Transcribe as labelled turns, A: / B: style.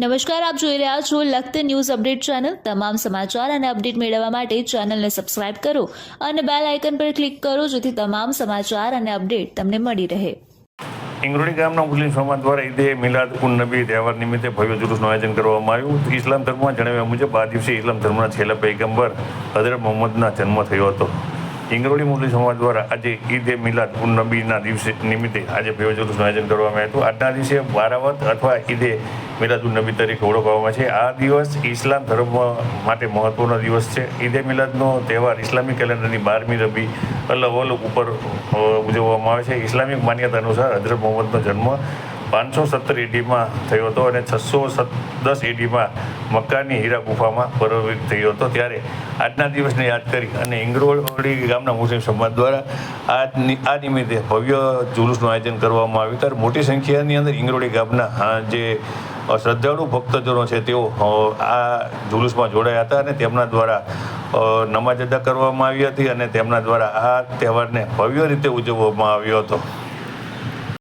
A: નમસ્કાર, આપ જોઈ રહ્યા છો લખત ન્યૂઝ અપડેટ ચેનલ. તમામ સમાચાર અને અપડેટ મેળવવા માટે ચેનલને સબસ્ક્રાઇબ કરો અને બેલ આઇકન પર ક્લિક કરો જેથી તમામ સમાચાર અને અપડેટ તમને મળી રહે.
B: ઇંગ્રોડી ગામના મુસ્લિમ સમાજ દ્વારા ઈદે મિલાદ ઉન નબી તહેવાર નિમિત્તે ભવ્ય જુલુસનું આયોજન કરવામાં આવ્યું. ઇસ્લામ ધર્મમાં જણાવ્યા મુજબ, આ દિવસે ઇસ્લામ ધર્મના છેલ્લા પૈગંબર હજરત મોહમ્મદના જન્મ થયો હતો. ઇંગ્રોડી મુસ્લિમ સમાજ દ્વારા આજે ઈદે મિલાદ ઉન નબીના દિવસે નિમિત્તે આજે ભવ્ય જુલુસનું આયોજન કરવામાં આવ્યું હતું. આજના દિવસે બારાવત અથવા ઈદે મિલાદ નબી તરીકે ઓળખવામાં છે. આ દિવસ ઇસ્લામ ધર્મ માટે મહત્વનો દિવસ છે. ઈદે મિલાદનો તહેવાર ઇસ્લામિક કેલેન્ડરની બારમી રબી અલગ ઉપર ઉજવવામાં આવે છે. ઇસ્લામિક માન્યતા અનુસાર હજરત મોહમ્મદનો જન્મ પાંચસો સત્તર એડીમાં થયો હતો અને છસો દસ એડીમાં મક્કાની હીરા ગુફામાં પરોવિત થયો હતો. ત્યારે આજના દિવસને યાદ કરી અને ઇંગ્રોડી ગામના મુસ્લિમ સમાજ દ્વારા આ આ નિમિત્તે ભવ્ય જુલુસનું આયોજન કરવામાં આવ્યું. ત્યારે મોટી સંખ્યાની અંદર ઇંગ્રોડી ગામના જે શ્રદ્ધાળુ ભક્તજનો છે, તેઓ આ જુલુસમાં જોડાયા હતા અને તેમના દ્વારા નમાજ અદા કરવામાં આવી હતી અને તેમના દ્વારા આ તહેવારને ભવ્ય રીતે ઉજવવામાં આવ્યો હતો.